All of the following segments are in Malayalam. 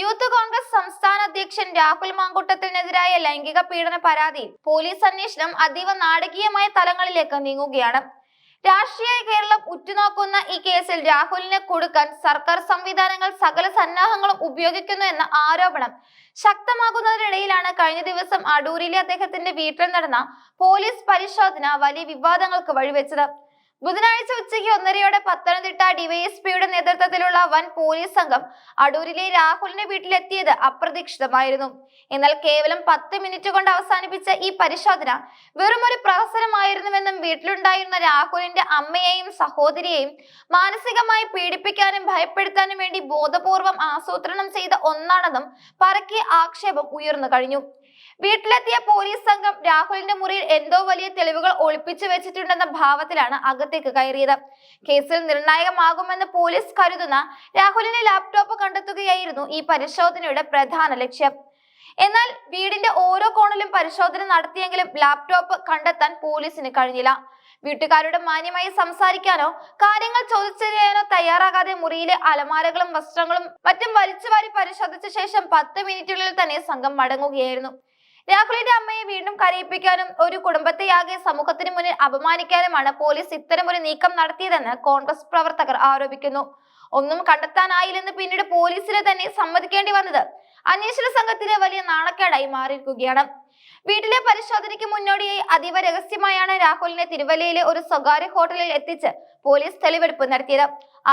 യൂത്ത് കോൺഗ്രസ് സംസ്ഥാന അധ്യക്ഷൻ രാഹുൽ മാങ്കുട്ടത്തിനെതിരായ ലൈംഗിക പീഡന പരാതിയിൽ പോലീസ് അന്വേഷണം അതീവ നാടകീയമായ തലങ്ങളിലേക്ക് നീങ്ങുകയാണ്. രാഷ്ട്രീയ കേരളം ഉറ്റുനോക്കുന്ന ഈ കേസിൽ രാഹുലിനെ കൊടുക്കാൻ സർക്കാർ സംവിധാനങ്ങൾ സകല സന്നാഹങ്ങളും ഉപയോഗിക്കുന്നു എന്ന ആരോപണം ശക്തമാകുന്നതിനിടയിലാണ് കഴിഞ്ഞ ദിവസം അടൂരിലെ അദ്ദേഹത്തിന്റെ വീട്ടിൽ നടന്ന പോലീസ് പരിശോധന വലിയ വിവാദങ്ങൾക്ക് വഴിവെച്ചത്. ബുധനാഴ്ച ഉച്ചയ്ക്ക് ഒന്നരയോടെ പത്തനംതിട്ട ഡിവൈഎസ്പിയുടെ നേതൃത്വത്തിലുള്ള വൻ പോലീസ് സംഘം അടൂരിലെ രാഹുലിന്റെ വീട്ടിലെത്തിയത് അപ്രതീക്ഷിതമായിരുന്നു. എന്നാൽ കേവലം പത്ത് മിനിറ്റ് കൊണ്ട് അവസാനിപ്പിച്ച ഈ പരിശോധന വെറും ഒരു പ്രഹസനമായിരുന്നുവെന്നും വീട്ടിലുണ്ടായിരുന്ന രാഹുലിന്റെ അമ്മയെയും സഹോദരിയെയും മാനസികമായി പീഡിപ്പിക്കാനും ഭയപ്പെടുത്താനും വേണ്ടി ബോധപൂർവം ആസൂത്രണം ചെയ്ത ഒന്നാണെന്നും പരക്കെ ആക്ഷേപം ഉയർന്നു കഴിഞ്ഞു. വീട്ടിലെത്തിയ പോലീസ് സംഘം രാഹുലിന്റെ മുറിയിൽ എന്തോ വലിയ തെളിവുകൾ ഒളിപ്പിച്ചു വെച്ചിട്ടുണ്ടെന്ന ഭാവത്തിലാണ് അകത്തേക്ക് കയറിയത്. കേസിൽ നിർണായകമാകുമെന്ന് പോലീസ് കരുതുന്ന രാഹുലിന്റെ ലാപ്ടോപ്പ് കണ്ടെത്തുകയായിരുന്നു ഈ പരിശോധനയുടെ പ്രധാന ലക്ഷ്യം. എന്നാൽ വീടിന്റെ ഓരോ കോണിലും പരിശോധന നടത്തിയെങ്കിലും ലാപ്ടോപ്പ് കണ്ടെത്താൻ പോലീസിന് കഴിഞ്ഞില്ല. വീട്ടുകാരുടെ മാന്യമായി സംസാരിക്കാനോ കാര്യങ്ങൾ ചോദിച്ചറിയാനോ തയ്യാറാകാതെ മുറിയിലെ അലമാരകളും വസ്ത്രങ്ങളും മറ്റും വലിച്ചുവാരി പരിശോധിച്ച ശേഷം പത്ത് മിനിറ്റുകളിൽ തന്നെ സംഘം മടങ്ങുകയായിരുന്നു. രാഹുലിന്റെ അമ്മയെ വീണ്ടും കരയിപ്പിക്കാനും ഒരു കുടുംബത്തെയാകെ സമൂഹത്തിന് മുന്നിൽ അപമാനിക്കാനുമാണ് പോലീസ് ഇത്തരം ഒരു നീക്കം നടത്തിയതെന്ന് കോൺഗ്രസ് പ്രവർത്തകർ ആരോപിക്കുന്നു. ഒന്നും കണ്ടെത്താനായില്ലെന്ന് പിന്നീട് പോലീസിനെ തന്നെ സമ്മതിക്കേണ്ടി വന്നത് അന്വേഷണ സംഘത്തിലെ വലിയ നാണക്കേടായി മാറിയിരിക്കുകയാണ്. വീട്ടിലെ പരിശോധനയ്ക്ക് മുന്നോടിയായി അതീവ രഹസ്യമായാണ് രാഹുലിനെ തിരുവല്ലയിലെ ഒരു സ്വകാര്യ ഹോട്ടലിൽ എത്തിച്ച് പോലീസ് തെളിവെടുപ്പ് നടത്തിയത്.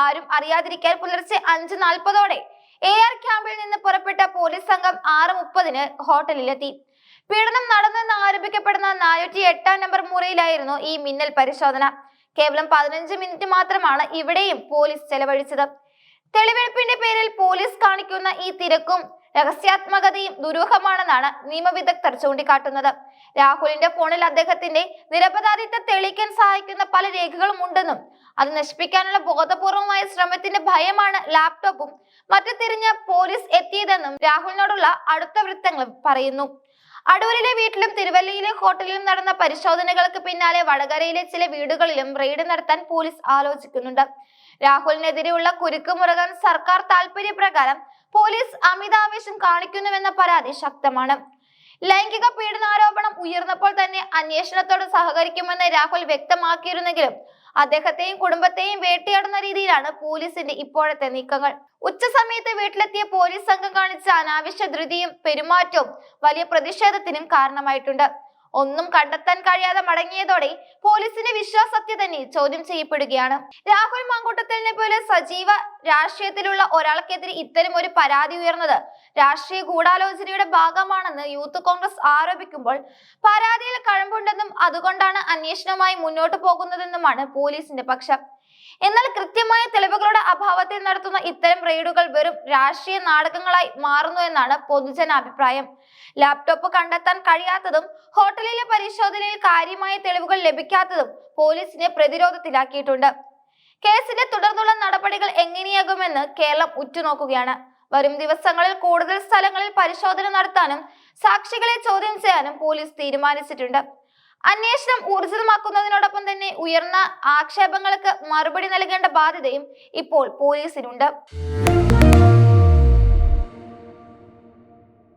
ആരും അറിയാതിരിക്കാൻ പുലർച്ചെ അഞ്ച് നാൽപ്പതോടെ എ ആർ ക്യാമ്പിൽ നിന്ന് പുറപ്പെട്ട പോലീസ് സംഘം ആറ് മുപ്പതിന് ഹോട്ടലിലെത്തി. പീഡനം നടന്നെന്ന് ആരോപിക്കപ്പെടുന്ന നാനൂറ്റി എട്ടാം നമ്പർ മുറിയിലായിരുന്നു ഈ മിന്നൽ പരിശോധന. കേവലം പതിനഞ്ച് മിനിറ്റ് മാത്രമാണ് ഇവിടെയും പോലീസ് ചെലവഴിച്ചത്. തെളിവെടുപ്പിന്റെ പേരിൽ പോലീസ് കാണിക്കുന്ന ഈ തിരക്കും രഹസ്യാത്മകതയും ദുരൂഹമാണെന്നാണ് നിയമവിദഗ്ധർ ചൂണ്ടിക്കാട്ടുന്നത്. രാഹുലിന്റെ ഫോണിൽ അദ്ദേഹത്തിന്റെ നിരപരാധിത്വം തെളിയിക്കാൻ സഹായിക്കുന്ന പല രേഖകളും ഉണ്ടെന്നും അത് നശിപ്പിക്കാനുള്ള ബോധപൂർവമായ ശ്രമത്തിന്റെ ഭയമാണ് ലാപ്ടോപ്പും മറ്റു തിരിഞ്ഞ പോലീസ് എത്തിയതെന്നും രാഹുലിനോടുള്ള അടുത്ത വൃത്തങ്ങൾ പറയുന്നു. അടൂരിലെ വീട്ടിലും തിരുവല്ലയിലെ ഹോട്ടലിലും നടന്ന പരിശോധനകൾക്ക് പിന്നാലെ വടകരയിലെ ചില വീടുകളിലും റെയ്ഡ് നടത്താൻ പോലീസ് ആലോചിക്കുന്നുണ്ട്. രാഹുലിനെതിരെയുള്ള കുരുക്ക് മുറുകാൻ സർക്കാർ താല്പര്യപ്രകാരം പോലീസ് അമിതാവേശം കാണിക്കുന്നുവെന്ന പരാതി ശക്തമാണ്. ലൈംഗിക പീഡനാരോപണം ഉയർന്നപ്പോൾ തന്നെ അന്വേഷണത്തോട് സഹകരിക്കുമെന്ന് രാഹുൽ വ്യക്തമാക്കിയിരുന്നെങ്കിലും അദ്ദേഹത്തെയും കുടുംബത്തെയും വേട്ടയാടുന്ന രീതിയിലാണ് പോലീസിന്റെ ഇപ്പോഴത്തെ നീക്കങ്ങൾ. ഉച്ച സമയത്ത് വീട്ടിലെത്തിയ പോലീസ് സംഘം കാണിച്ച അനാവശ്യ ധൃതിയും പെരുമാറ്റവും വലിയ പ്രതിഷേധത്തിനും കാരണമായിട്ടുണ്ട്. ഒന്നും കണ്ടെത്താൻ കഴിയാതെ മടങ്ങിയതോടെ പോലീസിന്റെ വിശ്വാസത്തെ തന്നെ ചോദ്യം ചെയ്യപ്പെടുകയാണ്. രാഹുൽ മാങ്കൂട്ടത്തലിനെ പോലെ സജീവ രാഷ്ട്രീയത്തിലുള്ള ഒരാൾക്കെതിരെ ഇത്തരം ഒരു പരാതി ഉയർന്നത് രാഷ്ട്രീയ ഗൂഢാലോചനയുടെ ഭാഗമാണെന്ന് യൂത്ത് കോൺഗ്രസ് ആരോപിക്കുമ്പോൾ പരാതിയിൽ കഴമ്പുണ്ടെന്നും അതുകൊണ്ടാണ് അന്വേഷണവുമായി മുന്നോട്ട് പോകുന്നതെന്നുമാണ് പോലീസിന്റെ പക്ഷം. എന്നാൽ കൃത്യമായ തെളിവുകളുടെ അഭാവത്തിൽ നടത്തുന്ന ഇത്തരം റെയ്ഡുകൾ വെറും രാഷ്ട്രീയ നാടകങ്ങളായി മാറുന്നു എന്നാണ് പൊതുജനാഭിപ്രായം. ലാപ്ടോപ്പ് കണ്ടെത്താൻ കഴിയാത്തതും ഹോട്ടലിലെ പരിശോധനയിൽ കാര്യമായ തെളിവുകൾ ലഭിക്കാത്തതും പോലീസിനെ പ്രതിരോധത്തിലാക്കിയിട്ടുണ്ട്. കേസിന്റെ തുടർന്നുള്ള നടപടികൾ എങ്ങനെയാകുമെന്ന് കേരളം ഉറ്റുനോക്കുകയാണ്. വരും ദിവസങ്ങളിൽ കൂടുതൽ സ്ഥലങ്ങളിൽ പരിശോധന നടത്താനും സാക്ഷികളെ ചോദ്യം ചെയ്യാനും പോലീസ് തീരുമാനിച്ചിട്ടുണ്ട്. അന്വേഷണം ഊർജിതമാക്കുന്നതിനോടൊപ്പം തന്നെ ഉയർന്ന ആക്ഷേപങ്ങൾക്ക് മറുപടി നൽകേണ്ട ബാധ്യതയും ഇപ്പോൾ പോലീസിനുണ്ട്.